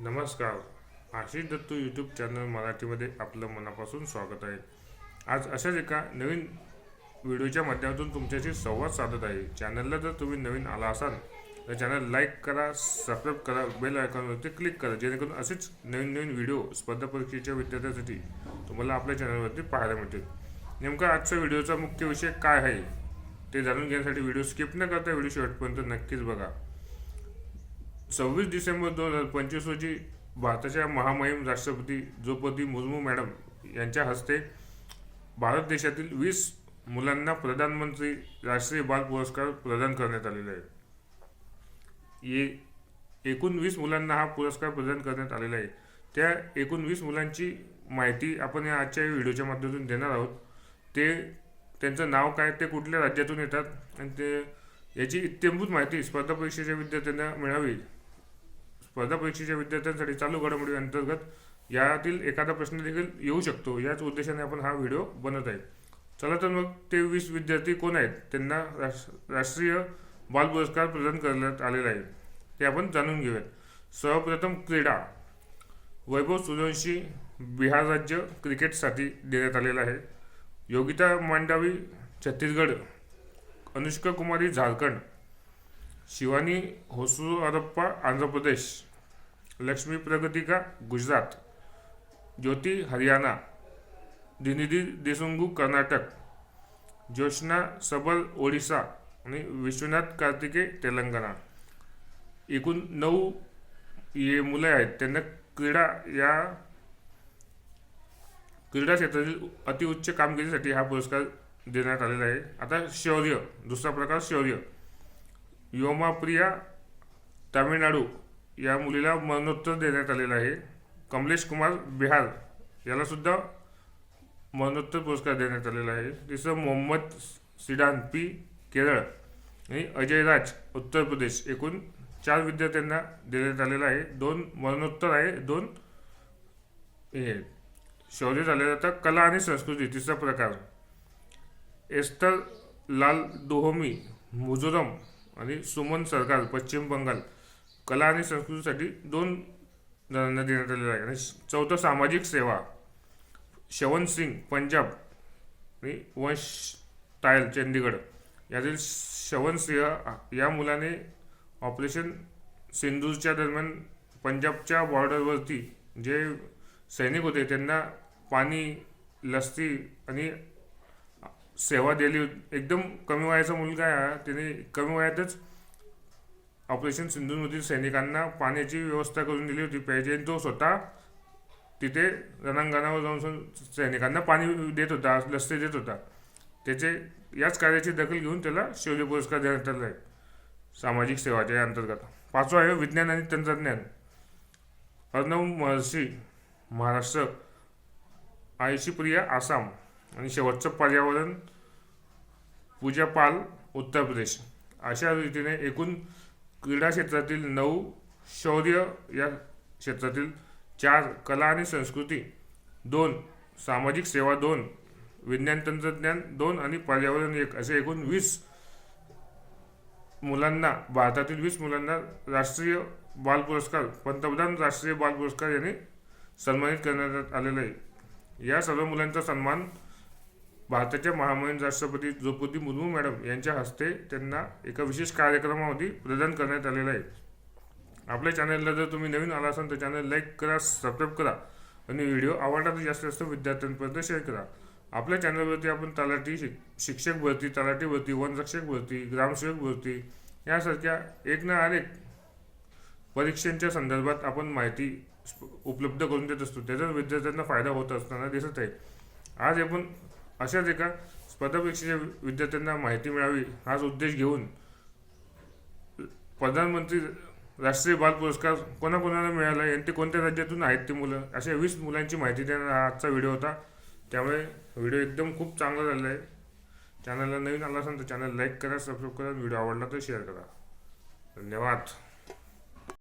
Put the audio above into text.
नमस्कार. Ashish Dattu YouTube channel मराठीमध्ये आपलं मनापासून स्वागत आहे. आज अशाच एका नवीन व्हिडिओच्या माध्यमातून तुमच्याशी संवाद साधत आहे. चॅनलला जर तुम्ही नवीन आला असाल तर चॅनल लाईक करा सबस्क्राईब करा बेल आयकॉनवरती क्लिक करा जेणेकरून असेच नवीन नवीन व्हिडिओ स्पर्धा परीक्षेच्या विद्यार्थ्यांसाठी तुम्हाला आपल्या चॅनलवरती पाहायला मिळतील. नेमका आजचा व्हिडिओचा मुख्य विषय काय आहे ते जाणून घेण्यासाठी व्हिडिओ स्किप न करता व्हिडिओ शेवटपर्यंत नक्कीच बघा. सव्वीस डिसेंबर दोन हजार पंचवीस रोजी भारताच्या महामहिम राष्ट्रपती द्रौपदी मुर्मू मॅडम यांच्या हस्ते भारत देशातील वीस मुलांना प्रधानमंत्री राष्ट्रीय बाल पुरस्कार प्रदान करण्यात आलेला आहे. ये एकूण वीस मुलांना हा पुरस्कार प्रदान करण्यात आलेला आहे. त्या एकूण वीस मुलांची माहिती आपण या आजच्या व्हिडिओच्या माध्यमातून देणार आहोत. ते त्यांचं नाव काय ते कुठल्या राज्यातून येतात आणि ते याची इत्यंभूत माहिती स्पर्धा परीक्षेच्या विद्यार्थ्यांना मिळावी स्पर्धा परीक्षेच्या विद्यार्थ्यांसाठी चालू घडामोडी अंतर्गत यातील एखादा प्रश्न देखील येऊ शकतो. याच उद्देशाने आपण हा व्हिडिओ बनत आहे. चला तर मग ते वीस विद्यार्थी कोण आहेत? त्यांना राष्ट्र राष्ट्रीय बाल पुरस्कार प्रदान करण्यात आलेला आहे. ते आपण जाणून घेऊयात. सर्वप्रथम क्रीडा. वैभव सूर्यवंशी बिहार राज्य क्रिकेटसाठी देण्यात आलेला आहे. योगिता मांडावी छत्तीसगड. अनुष्का कुमारी झारखंड. शिवानी होसुअरप्पा आंध्र प्रदेश. लक्ष्मी प्रगतिका गुजरात? ज्योती हरियाणा. दिनिधी देसुंगू कर्नाटक. ज्योत्ना सबल ओडिसा. आणि विश्वनाथ कार्तिके तेलंगणा. एकूण नऊ हे मुलं आहेत. त्यांना क्रीडा या क्रीडा क्षेत्रातील अतिउच्च कामगिरीसाठी हा पुरस्कार देण्यात आलेला आहे. आता शौर्य. दुसरा प्रकार शौर्य. योमाप्रिया तामिळनाडू. या मुलीला मरणोत्तर देण्यात आलेलं आहे. कमलेश कुमार बिहार यालासुद्धा मरणोत्तर पुरस्कार देण्यात आलेला आहे. तिसरं मोहम्मद सिडान पी केरळ आणि अजय राज उत्तर प्रदेश एकूण चार विद्यार्थ्यांना देण्यात आलेलं आहे. दोन मरणोत्तर आहे दोन हे शौर्य झाले आता कला आणि संस्कृती तिसरा प्रकार. एस्तर लाल दोहोमी मिझोरम आणि सुमन सरकार पश्चिम बंगाल कला आणि संस्कृतीसाठी दोन जणांना देण्यात आलेलं आहे. आणि चौथं सामाजिक सेवा. शवन सिंग पंजाब आणि वंश टायल चंदीगड. यातील शवन सिंह या मुलाने ऑपरेशन सिंधूच्या दरम्यान पंजाबच्या बॉर्डरवरती जे सैनिक होते त्यांना पाणी लस्सी आणि सेवा दिली. एकदम कमी वयाचा मुलगा आहे त्याने कमी वयातच ऑपरेशन सिंधूमधील सैनिकांना पाण्याची व्यवस्था करून दिली होती पाहिजे. तो स्वतः तिथे रणांगणावर जाऊन सैनिकांना पाणी देत होता लस्सी देत होता. त्याचे याच कार्याची दखल घेऊन त्याला शौर्य पुरस्कार देण्यात आला आहे. सामाजिक सेवाच्या अंतर्गत. पाचवा आहे विज्ञान आणि तंत्रज्ञान. अर्णव महर्षी महाराष्ट्र आयुषी प्रिया आसाम आणि शेवटचं पर्यावरण पूजा पाल उत्तर प्रदेश. अशा रीतीने एकूण क्रीडा क्षेत्रातील नऊ शौर्य या क्षेत्रातील चार कला आणि संस्कृती दोन सामाजिक सेवा दोन विज्ञान तंत्रज्ञान दोन आणि पर्यावरण एक असे एकूण वीस मुलांना भारतातील वीस मुलांना राष्ट्रीय बाल पुरस्कार पंतप्रधान राष्ट्रीय बाल पुरस्कार यांनी सन्मानित करण्यात आलेला आहे. या सर्व मुलांचा सन्मान भारताच्या महामहिम राष्ट्रपती द्रौपदी मुर्मू मॅडम यांच्या हस्ते त्यांना एका विशेष कार्यक्रमामध्ये प्रदान करण्यात आलेला आहे. आपल्या चॅनलला जर तुम्ही नवीन आला असाल तर चॅनल लाईक करा सबस्क्राईब करा आणि व्हिडिओ आवडला तर जास्तीत जास्त विद्यार्थ्यांपर्यंत शेअर करा. आपल्या चॅनलवरती आपण तलाठी शिक शिक्षक भरती तलाठी भरती वनरक्षक भरती ग्रामसेवक भरती यासारख्या एक ना अनेक परीक्षांच्या संदर्भात आपण माहिती उपलब्ध करून देत असतो. त्याचा विद्यार्थ्यांना फायदा होत असताना दिसत आहे. आज आपण अशाच एका स्पर्धा परीक्षेच्या विद्यार्थ्यांना माहिती मिळावी हाच उद्देश घेऊन प्रधानमंत्री राष्ट्रीय बाल पुरस्कार कोणाकोणाला मिळाला आहे आणि ते कोणत्या राज्यातून आहेत ते मुलं? अशा वीस मुलांची माहिती देणारा हा आजचा व्हिडिओ होता. त्यामुळे व्हिडिओ एकदम खूप चांगला झाला आहे. चॅनलला नवीन आला असेल तर चॅनल लाईक करा सबस्क्राईब करा व्हिडिओ आवडला तर शेअर करा. धन्यवाद.